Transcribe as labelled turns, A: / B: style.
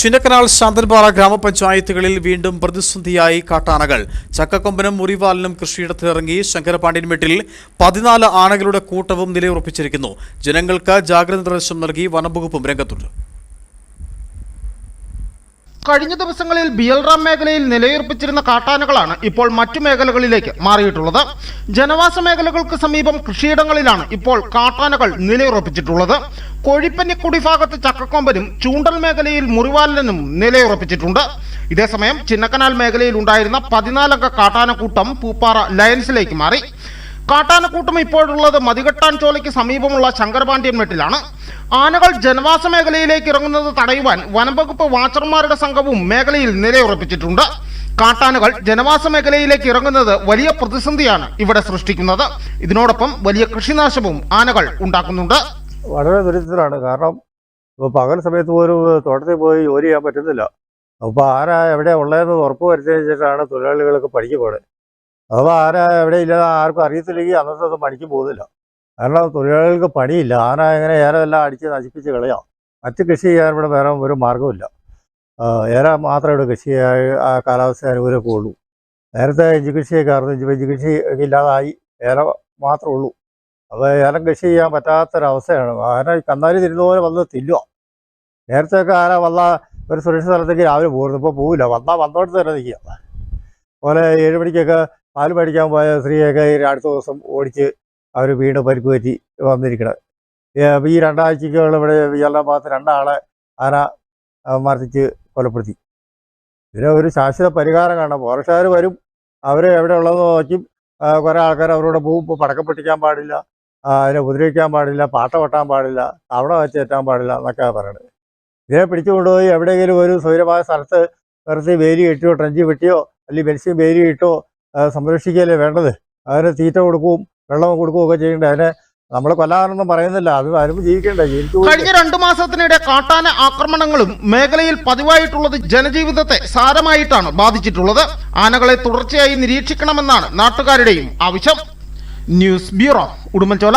A: ചിന്നക്കനാൽ ശാന്തൻപാറ ഗ്രാമപഞ്ചായത്തുകളിൽ വീണ്ടും പ്രതിസന്ധിയായി കാട്ടാനകൾ. ചക്കക്കൊമ്പനും മുറിവാലിനും കൃഷിയിടത്തിലിറങ്ങി ശങ്കരപാണ്ഡ്യൻമെട്ടിൽ പതിനാല് ആനകളുടെ കൂട്ടവും നിലയുറപ്പിച്ചിരിക്കുന്നു. ജനങ്ങൾക്ക് ജാഗ്രത നിർദ്ദേശം നൽകി വനംവകുപ്പും രംഗത്തുണ്ട്.
B: കഴിഞ്ഞ ദിവസങ്ങളിൽ ബിയൽറാം മേഖലയിൽ നിലയുറപ്പിച്ചിരുന്ന കാട്ടാനകളാണ് ഇപ്പോൾ മറ്റു മേഖലകളിലേക്ക് മാറിയിട്ടുള്ളത്. ജനവാസ മേഖലകൾക്ക് സമീപം കൃഷിയിടങ്ങളിലാണ് ഇപ്പോൾ കാട്ടാനകൾ നിലയുറപ്പിച്ചിട്ടുള്ളത്. കോഴിപ്പന്നിക്കുടി ഭാഗത്ത് ചക്കക്കൊമ്പനും ചൂണ്ടൽ മേഖലയിൽ മുറിവാലനും നിലയുറപ്പിച്ചിട്ടുണ്ട്. ഇതേസമയം ചിന്നക്കനാൽ മേഖലയിൽ ഉണ്ടായിരുന്ന പതിനാലംഗ കാട്ടാനക്കൂട്ടം പൂപ്പാറ ലയൻസിലേക്ക് മാറി. കാട്ടാനക്കൂട്ടം ഇപ്പോഴുള്ളത് മതികെട്ടാൻ ചോലയ്ക്ക് സമീപമുള്ള ശങ്കരപാണ്ഡ്യൻ മെട്ടിലാണ്. ആനകൾ ജനവാസ മേഖലയിലേക്ക് ഇറങ്ങുന്നത് തടയുവാൻ വനംവകുപ്പ് വാച്ചർമാരുടെ സംഘവും മേഖലയിൽ നിലയുറപ്പിച്ചിട്ടുണ്ട്. കാട്ടാനകൾ ജനവാസ മേഖലയിലേക്ക് ഇറങ്ങുന്നത് വലിയ പ്രതിസന്ധിയാണ് ഇവിടെ സൃഷ്ടിക്കുന്നത്. ഇതിനോടൊപ്പം വലിയ കൃഷിനാശവും ആനകൾ ഉണ്ടാക്കുന്നുണ്ട്.
C: വളരെ ദുരിതത്തിലാണ്. കാരണം ഇപ്പോൾ പകൽ സമയത്ത് പോലും തോട്ടത്തിൽ പോയി ജോലി ചെയ്യാൻ പറ്റുന്നില്ല. അപ്പോൾ ആരാ എവിടെ ഉള്ളതെന്ന് ഉറപ്പ് വരുത്തിയതിന് ശേഷമാണ് തൊഴിലാളികളൊക്കെ പോണത് അഥവാ ആരാ എവിടെ ഇല്ല ആർക്കും അറിയത്തില്ലെങ്കിൽ അന്നത്തെ ദിവസം പണിക്ക് പോകുന്നില്ല. കാരണം തൊഴിലാളികൾക്ക് പണിയില്ല. ആന എങ്ങനെ എല്ലാം അടിച്ച് നശിപ്പിച്ച് കളയാം. മറ്റ് കൃഷി ചെയ്യാൻ ഇവിടെ വേറെ ഒരു മാർഗമില്ല ഏറെ മാത്രമേ ഇവിടെ കൃഷി ആ കാലാവസ്ഥ അനുകൂലമൊക്കെ ഉള്ളൂ. നേരത്തെ ഇഞ്ചി കൃഷിയൊക്കെ ആയിരുന്നു. ഇഞ്ചി കൃഷി ഇല്ലാതായി. ഏറെ മാത്രമേ ഉള്ളൂ. അപ്പോൾ ഏലം കൃഷി ചെയ്യാൻ പറ്റാത്തൊരവസ്ഥയാണ്. ആന കന്നാലി തിരുന്ന പോലെ വന്ന് തില്ലുക നേരത്തെയൊക്കെ ആന വന്ന ഒരു സുരക്ഷിത സ്ഥലത്തേക്ക് രാവിലെ പോകുന്നു ഇപ്പോൾ പോവില്ല. വന്നാൽ വന്നോട്ട് തന്നെ നിൽക്കുക. അതുപോലെ ഏഴ് മണിക്കൊക്കെ പാൽ പഠിക്കാൻ പോയ സ്ത്രീയൊക്കെ അടുത്ത ദിവസം ഓടിച്ച് അവർ വീണ്ടും പരിക്ക് പറ്റി വന്നിരിക്കണം. ഈ രണ്ടാഴ്ചക്കുള്ള ഇവിടെ എല്ലാ ഭാഗത്ത് രണ്ടാളെ ആന മർദ്ദിച്ച് കൊലപ്പെടുത്തി. ഇതിന് ഒരു ശാശ്വത പരിഹാരം കാണണം. ഫോറസ്റ്റുകാർ വരും. അവർ എവിടെ ഉള്ളതെന്ന് നോക്കി കുറേ ആൾക്കാർ അവരോട് പോവും ഇപ്പോൾ പടക്കം പൊട്ടിക്കാൻ പാടില്ല അതിനെ ഉപദ്രവിക്കാൻ പാടില്ല. പാട്ട വെട്ടാൻ പാടില്ല. തവണ വെച്ചേറ്റാൻ പാടില്ല എന്നൊക്കെ പറയണത്. ഇതിനെ പിടിച്ചു കൊണ്ടുപോയി എവിടെയെങ്കിലും ഒരു സൗരമായ സ്ഥലത്ത് നിർത്തി വേലി കെട്ടിയോ ട്രഞ്ചി വെട്ടിയോ അല്ലെങ്കിൽ ബെൻസിൻ വേലി ഇട്ടോ സംരക്ഷിക്കുകയല്ലേ വേണ്ടത്? അതിന് തീറ്റ കൊടുക്കുകയും വെള്ളം കൊടുക്കുകയും ഒക്കെ ചെയ്യേണ്ടത്. അതിനെ നമ്മൾ കൊല്ലാനൊന്നും പറയുന്നില്ല. അത് ആരും ജീവിക്കണ്ടേ.
B: കഴിഞ്ഞ രണ്ടു മാസത്തിനിടെ കാട്ടാന ആക്രമണങ്ങളും മേഖലയിൽ പതിവായിട്ടുള്ളത് ജനജീവിതത്തെ സാരമായിട്ടാണ് ബാധിച്ചിട്ടുള്ളത്. ആനകളെ തുടർച്ചയായി നിരീക്ഷിക്കണമെന്നാണ് നാട്ടുകാരുടെയും ആവശ്യം. News bureau Udumbanchola.